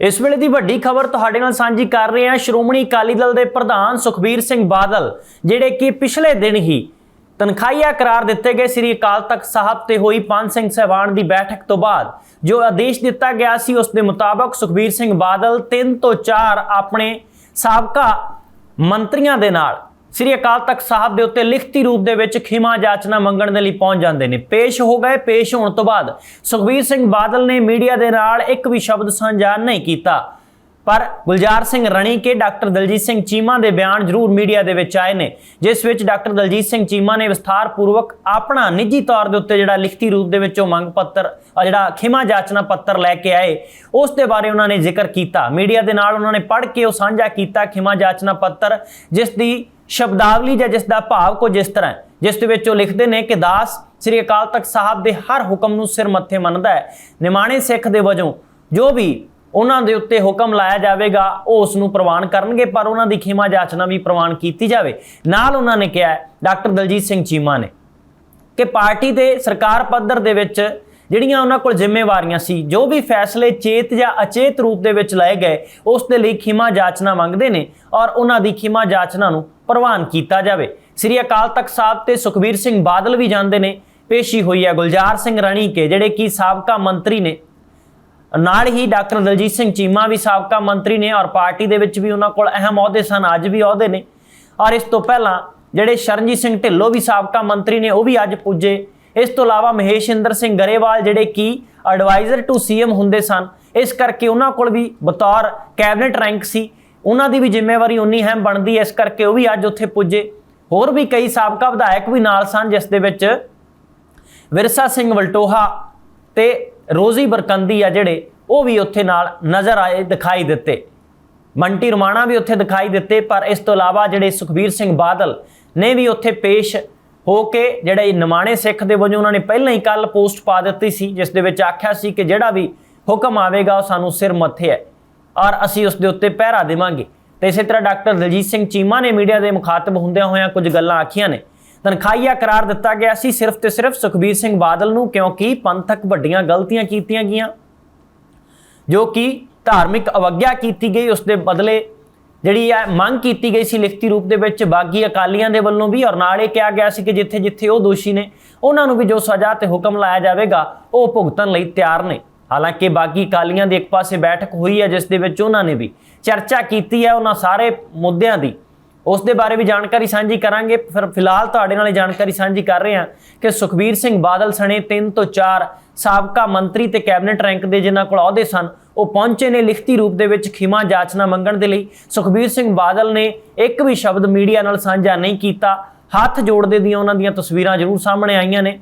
ਇਸ ਵੇਲੇ ਦੀ ਵੱਡੀ ਖਬਰ ਤੁਹਾਡੇ ਨਾਲ ਸਾਂਝੀ ਕਰ ਰਹੇ ਹਾਂ ਸ਼੍ਰੋਮਣੀ ਅਕਾਲੀ ਦਲ ਦੇ ਪ੍ਰਧਾਨ ਸੁਖਬੀਰ ਸਿੰਘ ਬਾਦਲ, ਜਿਹੜੇ ਕਿ ਪਿਛਲੇ ਦਿਨ ਹੀ ਤਨਖਾਹੀਆ ਕਰਾਰ ਦਿੱਤੇ ਗਏ ਸ੍ਰੀ ਅਕਾਲ ਤਖਤ ਸਾਹਿਬ ਤੇ ਹੋਈ ਪੰਜ ਸਿੰਘ ਸਹਿਬਾਨ ਦੀ ਬੈਠਕ ਤੋਂ ਬਾਅਦ। ਜੋ ਆਦੇਸ਼ ਦਿੱਤਾ ਗਿਆ ਸੀ, ਉਸ ਦੇ ਮੁਤਾਬਕ ਸੁਖਬੀਰ ਸਿੰਘ ਬਾਦਲ 3 ਤੋਂ 4 ਆਪਣੇ ਸਾਬਕਾ ਮੰਤਰੀਆਂ ਦੇ ਨਾਲ ਸ੍ਰੀ ਅਕਾਲ ਤਖਤ ਸਾਹਿਬ ਦੇ ਉੱਤੇ ਲਿਖਤੀ ਰੂਪ ਦੇ ਵਿੱਚ ਖਿਮਾ ਜਾਚਨਾ ਮੰਗਣ ਦੇ ਲਈ ਪਹੁੰਚ ਜਾਂਦੇ ਨੇ। ਪੇਸ਼ ਹੋ ਗਏ, ਪੇਸ਼ ਹੋਣ ਤੋਂ ਬਾਅਦ ਸੁਖਬੀਰ ਸਿੰਘ ਬਾਦਲ ਨੇ ਮੀਡੀਆ ਦੇ ਨਾਲ ਇੱਕ ਵੀ ਸ਼ਬਦ ਸਾਂਝਾ ਨਹੀਂ ਕੀਤਾ। ਪਰ ਗੁਲਜ਼ਾਰ ਸਿੰਘ ਰਣੀ ਕੇ ਡਾਕਟਰ ਦਲਜੀਤ ਸਿੰਘ ਚੀਮਾ ਦੇ ਬਿਆਨ ਜ਼ਰੂਰ ਮੀਡੀਆ ਦੇ ਵਿੱਚ ਆਏ ਨੇ, ਜਿਸ ਵਿੱਚ ਡਾਕਟਰ ਦਲਜੀਤ ਸਿੰਘ ਚੀਮਾ ਨੇ ਵਿਸਥਾਰ ਪੂਰਵਕ ਆਪਣਾ ਨਿੱਜੀ ਤੌਰ ਦੇ ਉੱਤੇ ਜਿਹੜਾ ਲਿਖਤੀ ਰੂਪ ਦੇ ਵਿੱਚੋਂ ਮੰਗ ਪੱਤਰ ਆ ਜਿਹੜਾ ਖਿਮਾ ਜਾਚਨਾ ਪੱਤਰ ਲੈ ਕੇ ਆਏ, ਉਸ ਦੇ ਬਾਰੇ ਉਹਨਾਂ ਨੇ ਜ਼ਿਕਰ ਕੀਤਾ। ਮੀਡੀਆ ਦੇ ਨਾਲ ਉਹਨਾਂ ਨੇ ਪੜ੍ਹ ਕੇ ਉਹ ਸਾਂਝਾ ਕੀਤਾ ਖਿਮਾ ਜਾਚਨਾ ਪੱਤਰ, ਜਿਸ ਦੀ ਸ਼ਬਦਾਵਲੀ ਜਾਂ ਜਿਸ ਦਾ ਭਾਵ ਕੁਝ ਇਸ ਤਰ੍ਹਾਂ ਜਿਸ ਦੇ ਵਿੱਚ ਉਹ ਲਿਖਦੇ ਨੇ ਕਿ ਦਾਸ ਸ੍ਰੀ ਅਕਾਲ ਤਖਤ ਸਾਹਿਬ ਦੇ ਹਰ ਹੁਕਮ ਨੂੰ ਸਿਰ ਮੱਥੇ ਮੰਨਦਾ ਹੈ। ਨਿਮਾਣੇ ਸਿੱਖ ਦੇ ਵਜੋਂ ਜੋ ਵੀ ਉਹਨਾਂ ਦੇ ਉੱਤੇ ਹੁਕਮ ਲਾਇਆ ਜਾਵੇਗਾ, ਉਹ ਉਸ ਨੂੰ ਪ੍ਰਵਾਨ ਕਰਨਗੇ, ਪਰ ਉਹਨਾਂ ਦੀ ਖਿਮਾ ਜਾਚਨਾ ਵੀ ਪ੍ਰਵਾਨ ਕੀਤੀ ਜਾਵੇ। ਨਾਲ ਉਹਨਾਂ ਨੇ ਕਿਹਾ ਡਾਕਟਰ ਦਲਜੀਤ ਸਿੰਘ ਚੀਮਾ ਨੇ ਕਿ ਪਾਰਟੀ ਦੇ ਸਰਕਾਰ ਪੱਧਰ ਦੇ ਵਿੱਚ ਜਿਹੜੀਆਂ ਉਹਨਾਂ ਕੋਲ ਜ਼ਿੰਮੇਵਾਰੀਆਂ ਸੀ, ਜੋ ਵੀ ਫੈਸਲੇ ਚੇਤ ਜਾਂ ਅਚੇਤ ਰੂਪ ਦੇ ਵਿੱਚ ਲਏ ਗਏ, ਉਸ ਦੇ ਲਈ ਖਿਮਾ ਜਾਚਨਾ ਮੰਗਦੇ ਨੇ ਔਰ ਉਹਨਾਂ ਦੀ ਖਿਮਾ ਜਾਚਨਾ ਨੂੰ ਪ੍ਰਵਾਨ ਕੀਤਾ ਜਾਵੇ। ਸ੍ਰੀ ਅਕਾਲ ਤਖਤ ਸਾਹਿਬ ਤੇ ਸੁਖਬੀਰ ਸਿੰਘ ਬਾਦਲ ਵੀ ਜਾਂਦੇ ਨੇ। ਪੇਸ਼ੀ ਹੋਈ ਹੈ ਗੁਲਜ਼ਾਰ ਸਿੰਘ ਰਣੀ ਕੇ, ਜਿਹੜੇ ਕਿ ਸਾਬਕਾ ਮੰਤਰੀ ਨੇ। ਨਾਲ ਹੀ ਡਾਕਟਰ ਦਲਜੀਤ ਸਿੰਘ ਚੀਮਾ ਵੀ ਸਾਬਕਾ ਮੰਤਰੀ ਨੇ ਔਰ ਪਾਰਟੀ ਦੇ ਵਿੱਚ ਵੀ ਉਹਨਾਂ ਕੋਲ ਅਹਿਮ ਅਹੁਦੇ ਸਨ, ਅੱਜ ਵੀ ਅਹੁਦੇ ਨੇ। ਔਰ ਇਸ ਤੋਂ ਪਹਿਲਾਂ ਜਿਹੜੇ ਸ਼ਰਨਜੀਤ ਸਿੰਘ ਢਿੱਲੋਂ ਵੀ ਸਾਬਕਾ ਮੰਤਰੀ ਨੇ, ਉਹ ਵੀ ਅੱਜ ਪੁੱਜੇ। ਇਸ ਤੋਂ ਇਲਾਵਾ ਮਹੇਸ਼ ਇੰਦਰ ਸਿੰਘ ਗਰੇਵਾਲ ਜਿਹੜੇ ਕਿ ਐਡਵਾਈਜ਼ਰ ਟੂ ਸੀਐਮ ਹੁੰਦੇ ਸਨ, ਇਸ ਕਰਕੇ ਉਹਨਾਂ ਕੋਲ ਵੀ ਬਤੌਰ ਕੈਬਨਿਟ ਰੈਂਕ ਸੀ। ਉਹਨਾਂ ਦੀ ਵੀ ਜ਼ਿੰਮੇਵਾਰੀ ਉਨੀ ਅਹਿਮ ਬਣਦੀ ਹੈ, ਇਸ ਕਰਕੇ ਉਹ ਵੀ ਅੱਜ ਉੱਥੇ ਪੁੱਜੇ। ਹੋਰ ਵੀ ਕਈ ਸਾਬਕਾ ਵਿਧਾਇਕ ਵੀ ਨਾਲ ਸਨ, ਜਿਸ ਦੇ ਵਿੱਚ ਵਿਰਸਾ ਸਿੰਘ ਵਲਟੋਹਾ ਤੇ ਰੋਜ਼ੀ ਬਰਕੰਦੀ ਆ ਜਿਹੜੇ, ਉਹ ਵੀ ਉੱਥੇ ਨਾਲ ਨਜ਼ਰ ਆਏ, ਦਿਖਾਈ ਦਿੱਤੇ। ਮੰਟੀ ਰਮਾਣਾ ਵੀ ਉੱਥੇ ਦਿਖਾਈ ਦਿੱਤੇ, ਪਰ ਇਸ ਤੋਂ ਇਲਾਵਾ ਜਿਹੜੇ ਸੁਖਬੀਰ ਸਿੰਘ ਬਾਦਲ ਨੇ ਵੀ ਉੱਥੇ ਪੇਸ਼ ਹੋ ਕੇ ਜਿਹੜੇ ਨਿਮਾਣੇ ਸਿੱਖ ਦੇ ਵਜੋਂ ਉਹਨਾਂ ਨੇ ਪਹਿਲਾਂ ਹੀ ਕੱਲ ਪੋਸਟ ਪਾ ਦਿੱਤੀ ਸੀ, ਜਿਸ ਦੇ ਵਿੱਚ ਆਖਿਆ ਸੀ ਕਿ ਜਿਹੜਾ ਵੀ ਹੁਕਮ ਆਵੇਗਾ ਉਹ ਸਾਨੂੰ ਸਿਰ ਮੱਥੇ ਹੈ ਔਰ ਅਸੀਂ ਉਸ ਦੇ ਉੱਤੇ ਪਹਿਰਾ ਦੇਵਾਂਗੇ। ਤੇ ਇਸੇ ਤਰ੍ਹਾਂ ਡਾਕਟਰ ਦਲਜੀਤ ਸਿੰਘ ਚੀਮਾ ਨੇ ਮੀਡੀਆ ਦੇ ਮੁਖਾਤਬ ਹੁੰਦਿਆਂ ਹੋਇਆਂ ਕੁਝ ਗੱਲਾਂ ਆਖੀਆਂ ਨੇ। ਤਨਖਾਹੀਆ ਕਰਾਰ ਦਿੱਤਾ ਗਿਆ ਸੀ ਸਿਰਫ ਤੇ ਸਿਰਫ ਸੁਖਬੀਰ ਸਿੰਘ ਬਾਦਲ ਨੂੰ, ਕਿਉਂਕਿ ਪੰਥਕ ਵੱਡੀਆਂ ਗਲਤੀਆਂ ਕੀਤੀਆਂ ਗਈਆਂ, ਜੋ ਕਿ ਧਾਰਮਿਕ ਅਵਗਿਆ ਕੀਤੀ ਗਈ, ਉਸ ਦੇ ਬਦਲੇ ਜਿਹੜੀ ਹੈ ਮੰਗ ਕੀਤੀ ਗਈ ਸੀ ਲਿਖਤੀ ਰੂਪ ਦੇ ਵਿੱਚ, ਬਾਗੀ ਅਕਾਲੀਆਂ ਦੇ ਵੱਲੋਂ ਵੀ, ਔਰ ਨਾਲ ਇਹ ਕਿਹਾ ਗਿਆ ਸੀ ਕਿ ਜਿੱਥੇ ਜਿੱਥੇ ਉਹ ਦੋਸ਼ੀ ਨੇ, ਉਹਨਾਂ ਨੂੰ ਵੀ ਜੋ ਸਜ਼ਾ ਤੇ ਹੁਕਮ ਲਾਇਆ ਜਾਵੇਗਾ, ਉਹ ਭੁਗਤਣ ਲਈ ਤਿਆਰ ਨੇ। ਹਾਲਾਂਕਿ ਬਾਗੀ ਅਕਾਲੀਆਂ ਦੀ ਇੱਕ ਪਾਸੇ ਬੈਠਕ ਹੋਈ ਹੈ, ਜਿਸ ਦੇ ਵਿੱਚ ਉਹਨਾਂ ਨੇ ਵੀ ਚਰਚਾ ਕੀਤੀ ਹੈ ਉਹਨਾਂ ਸਾਰੇ ਮੁੱਦਿਆਂ ਦੀ। ਉਸ ਦੇ ਬਾਰੇ ਵੀ ਜਾਣਕਾਰੀ ਸਾਂਝੀ ਕਰਾਂਗੇ। ਫਿਰ ਫਿਲਹਾਲ ਤੁਹਾਡੇ ਨਾਲ ਜਾਣਕਾਰੀ ਸਾਂਝੀ ਕਰ ਰਹੇ ਹਾਂ ਕਿ ਸੁਖਬੀਰ ਸਿੰਘ ਬਾਦਲ ਸਣੇ 3 ਤੋਂ 4 ਸਾਬਕਾ ਮੰਤਰੀ ਤੇ ਕੈਬਨਿਟ ਰੈਂਕ ਦੇ, ਜਿਨ੍ਹਾਂ ਕੋਲ ਅਹੁਦੇ ਸਨ ਉਹ ਪਹੁੰਚੇ ਨੇ ਲਿਖਤੀ ਰੂਪ ਦੇ ਵਿੱਚ ਖਿਮਾ ਜਾਚਨਾ ਮੰਗਣ ਦੇ ਲਈ। ਸੁਖਬੀਰ ਸਿੰਘ ਬਾਦਲ ਨੇ ਇੱਕ ਵੀ ਸ਼ਬਦ ਮੀਡੀਆ ਨਾਲ ਸਾਂਝਾ ਨਹੀਂ ਕੀਤਾ। ਹੱਥ ਜੋੜਦੇ ਦੀਆਂ ਉਹਨਾਂ ਦੀਆਂ ਤਸਵੀਰਾਂ ਜ਼ਰੂਰ ਸਾਹਮਣੇ ਆਈਆਂ ਨੇ।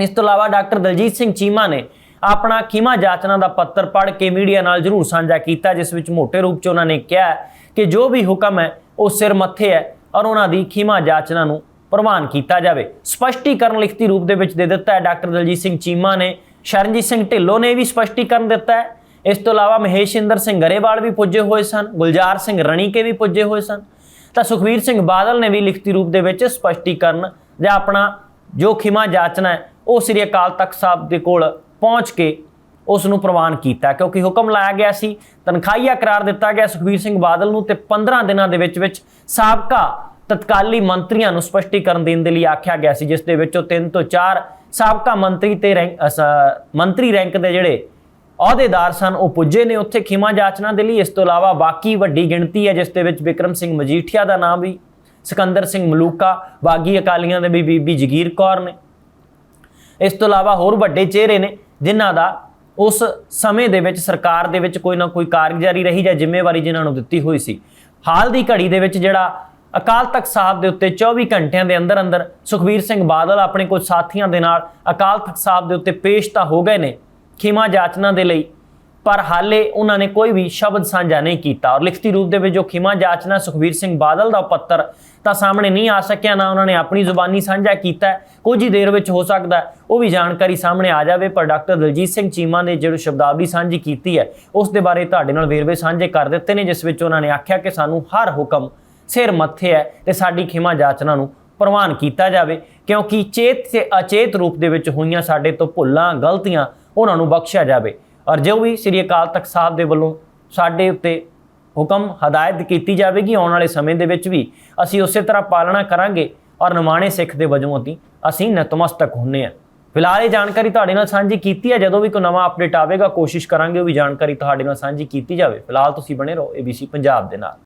ਇਸ ਤੋਂ ਇਲਾਵਾ ਡਾਕਟਰ ਦਲਜੀਤ ਸਿੰਘ ਚੀਮਾ ਨੇ ਆਪਣਾ ਖਿਮਾ ਜਾਚਨਾ ਦਾ ਪੱਤਰ ਪੜ੍ਹ ਕੇ ਮੀਡੀਆ ਨਾਲ ਜ਼ਰੂਰ ਸਾਂਝਾ ਕੀਤਾ, ਜਿਸ ਵਿੱਚ ਮੋٹے ਰੂਪ 'ਚ ਉਹਨਾਂ ਨੇ ਕਿਹਾ ਕਿ ਜੋ ਵੀ ਹੁਕਮ ਹੈ, ਉਹ ਸਿਰ ਮੱਥੇ ਹੈ ਔਰ ਉਹਨਾਂ ਦੀ ਖਿਮਾ ਜਾਚਨਾ ਨੂੰ ਪ੍ਰਵਾਨ ਕੀਤਾ ਜਾਵੇ। ਸਪਸ਼ਟੀਕਰਨ ਲਿਖਤੀ ਰੂਪ ਦੇ ਵਿੱਚ ਦੇ ਦਿੱਤਾ ਹੈ। ਡਾਕਟਰ ਦਲਜੀਤ ਸਿੰਘ ਚੀਮਾ ਨੇ। ਸ਼ਰਨਜੀਤ ਸਿੰਘ ਢਿੱਲੋਂ ਨੇ ਵੀ ਸਪਸ਼ਟੀਕਰਨ ਦਿੱਤਾ ਹੈ। ਇਸ ਤੋਂ ਇਲਾਵਾ ਮਹੇਸ਼ ਇੰਦਰ ਸਿੰਘ ਗਰੇਵਾਲ ਵੀ ਪੁੱਜੇ ਹੋਏ ਸਨ, ਗੁਲਜ਼ਾਰ ਸਿੰਘ ਰਣੀਕੇ ਵੀ ਪੁੱਜੇ ਹੋਏ ਸਨ। ਤਾਂ ਸੁਖਵੀਰ ਸਿੰਘ ਬਾਦਲ ਨੇ ਵੀ ਲਿਖਤੀ ਰੂਪ ਦੇ ਵਿੱਚ ਸਪਸ਼ਟੀਕਰਨ ਜਾਂ ਆਪਣਾ ਜੋ ਖਿਮਾ ਜਾਚਨਾ ਉਹ ਸ੍ਰੀ ਅਕਾਲ ਤਖਤ ਸਾਹਿਬ ਦੇ ਕੋਲ ਪਹੁੰਚ ਕੇ ਉਸ ਨੂੰ ਪ੍ਰਵਾਨ ਕੀਤਾ ਕਿਉਂਕਿ ਹੁਕਮ ਲਾਇਆ ਗਿਆ ਸੀ, ਤਨਖਾਹੀਆ ਕਰਾਰ ਦਿੱਤਾ ਗਿਆ ਸੁਖਵੀਰ ਸਿੰਘ ਬਾਦਲ ਨੂੰ ਤੇ 15 ਦਿਨਾਂ ਦੇ ਵਿੱਚ ਵਿੱਚ ਸਾਬਕਾ ਤਤਕਾਲੀ ਮੰਤਰੀਆਂ ਨੂੰ ਸਪਸ਼ਟੀਕਰਨ ਦੇਣ ਦੇ ਲਈ ਆਖਿਆ ਗਿਆ ਸੀ, ਜਿਸ ਦੇ ਵਿੱਚੋਂ 3 ਤੋਂ 4 ਸਾਬਕਾ ਮੰਤਰੀ ਤੇ ਰੈਂਕ ਮੰਤਰੀ ਰੈਂਕ ਦੇ ਜਿਹੜੇ ਅਹੁਦੇਦਾਰ ਸਨ, ਉਹ ਪੁੱਜੇ ਨੇ ਉੱਥੇ ਖਿਮਾ ਜਾਚਨਾ ਦੇ ਲਈ। ਇਸ ਤੋਂ ਇਲਾਵਾ ਬਾਕੀ ਵੱਡੀ ਗਿਣਤੀ ਹੈ, ਜਿਸ ਦੇ ਵਿੱਚ ਵਿਕਰਮ ਸਿੰਘ ਮਜੀਠੀਆ ਦਾ ਨਾਮ ਵੀ, ਸਿਕੰਦਰ ਸਿੰਘ ਮਲੂਕਾ, ਬਾਗੀ ਅਕਾਲੀਆਂ ਦੇ ਵੀ ਬੀਬੀ ਜਗੀਰ ਕੌਰ ਨੇ। ਇਸ ਤੋਂ ਇਲਾਵਾ ਹੋਰ ਵੱਡੇ ਚਿਹਰੇ ਨੇ, ਜਿਨ੍ਹਾਂ ਦਾ ਉਸ ਸਮੇਂ ਦੇ ਵਿੱਚ, ਸਰਕਾਰ ਦੇ ਵਿੱਚ ਕੋਈ ਨਾ ਕੋਈ ਕਾਰਗੁਜ਼ਾਰੀ ਰਹੀ ਜਾਂ ਜ਼ਿੰਮੇਵਾਰੀ ਜਿਨ੍ਹਾਂ ਨੂੰ ਦਿੱਤੀ ਹੋਈ ਸੀ। ਹਾਲ ਦੀ ਘੜੀ ਦੇ ਵਿੱਚ ਜਿਹੜਾ ਅਕਾਲ ਤਖਤ ਸਾਹਿਬ ਦੇ ਉੱਤੇ 24 ਘੰਟਿਆਂ ਦੇ ਅੰਦਰ ਅੰਦਰ ਸੁਖਬੀਰ ਸਿੰਘ ਬਾਦਲ ਆਪਣੇ ਕੁਝ ਸਾਥੀਆਂ ਦੇ ਨਾਲ ਅਕਾਲ ਤਖਤ ਸਾਹਿਬ ਦੇ ਉੱਤੇ ਪੇਸ਼ ਤਾਂ ਹੋ ਗਏ ਨੇ। ਖਿਮਾ ਜਾਚਨਾ ਦੇ ਲਈ, ਪਰ ਹਾਲੇ ਉਹਨਾਂ ਨੇ ਕੋਈ ਵੀ ਸ਼ਬਦ ਸਾਂਝਾ ਨਹੀਂ ਕੀਤਾ। ਔਰ ਲਿਖਤੀ ਰੂਪ ਦੇ ਵਿੱਚ ਜੋ ਖਿਮਾ ਜਾਚਨਾ, ਸੁਖਬੀਰ ਸਿੰਘ ਬਾਦਲ ਦਾ ਪੱਤਰ ਤਾਂ ਸਾਹਮਣੇ ਨਹੀਂ ਆ ਸਕਿਆ, ਨਾ ਉਹਨਾਂ ਨੇ ਆਪਣੀ ਜ਼ੁਬਾਨੀ ਸਾਂਝਾ ਕੀਤਾ ਕੁਝ ਹੀ ਦੇਰ ਵਿੱਚ ਹੋ ਸਕਦਾ ਉਹ ਵੀ ਜਾਣਕਾਰੀ ਸਾਹਮਣੇ ਆ ਜਾਵੇ, ਪਰ ਡਾਕਟਰ ਦਲਜੀਤ ਸਿੰਘ ਚੀਮਾ ਨੇ ਜਿਹੜੀ ਸ਼ਬਦਾਵਲੀ ਸਾਂਝੀ ਕੀਤੀ ਹੈ, ਉਸ ਦੇ ਬਾਰੇ ਤੁਹਾਡੇ ਨਾਲ ਵੇਰਵੇ ਸਾਂਝੇ ਕਰ ਦਿੱਤੇ ਨੇ, ਜਿਸ ਵਿੱਚ ਉਹਨਾਂ ਨੇ ਆਖਿਆ ਕਿ ਸਾਨੂੰ ਹਰ ਹੁਕਮ ਸਿਰ ਮੱਥੇ ਹੈ ਤੇ ਸਾਡੀ ਖਿਮਾ ਜਾਚਨਾ ਨੂੰ ਪ੍ਰਵਾਨ ਕੀਤਾ ਜਾਵੇ, ਕਿਉਂਕਿ ਚੇਤ ਤੇ ਅਚੇਤ ਰੂਪ ਦੇ ਵਿੱਚ ਹੋਈਆਂ ਸਾਡੇ ਤੋਂ ਭੁੱਲਾਂ, ਗਲਤੀਆਂ ਉਹਨਾਂ ਨੂੰ ਬਖਸ਼ਿਆ ਜਾਵੇ। ਔਰ ਜੋ ਵੀ ਸ੍ਰੀ ਅਕਾਲ ਤਖਤ ਸਾਹਿਬ ਦੇ ਵੱਲੋਂ ਸਾਡੇ ਉੱਤੇ ਹੁਕਮ, ਹਦਾਇਤ ਕੀਤੀ ਜਾਵੇਗੀ, ਆਉਣ ਵਾਲੇ ਸਮੇਂ ਦੇ ਵਿੱਚ ਵੀ ਅਸੀਂ ਉਸੇ ਤਰ੍ਹਾਂ ਪਾਲਣਾ ਕਰਾਂਗੇ ਔਰ ਨਿਮਾਣੇ ਸਿੱਖ ਦੇ ਵਜੋਂ ਅਸੀਂ ਅਸੀਂ ਨਤਮਸਤਕ ਹੁੰਨੇ ਆ ਫਿਲਹਾਲ ਇਹ ਜਾਣਕਾਰੀ ਤੁਹਾਡੇ ਨਾਲ ਸਾਂਝੀ ਕੀਤੀ ਹੈ। ਜਦੋਂ ਵੀ ਕੋਈ ਨਵਾਂ ਅਪਡੇਟ ਆਵੇਗਾ, ਕੋਸ਼ਿਸ਼ ਕਰਾਂਗੇ ਉਹ ਵੀ ਜਾਣਕਾਰੀ ਤੁਹਾਡੇ ਨਾਲ ਸਾਂਝੀ ਕੀਤੀ ਜਾਵੇ। ਫਿਲਹਾਲ ਤੁਸੀਂ ਬਣੇ ਰਹੋ ABC ਪੰਜਾਬ ਦੇ ਨਾਲ।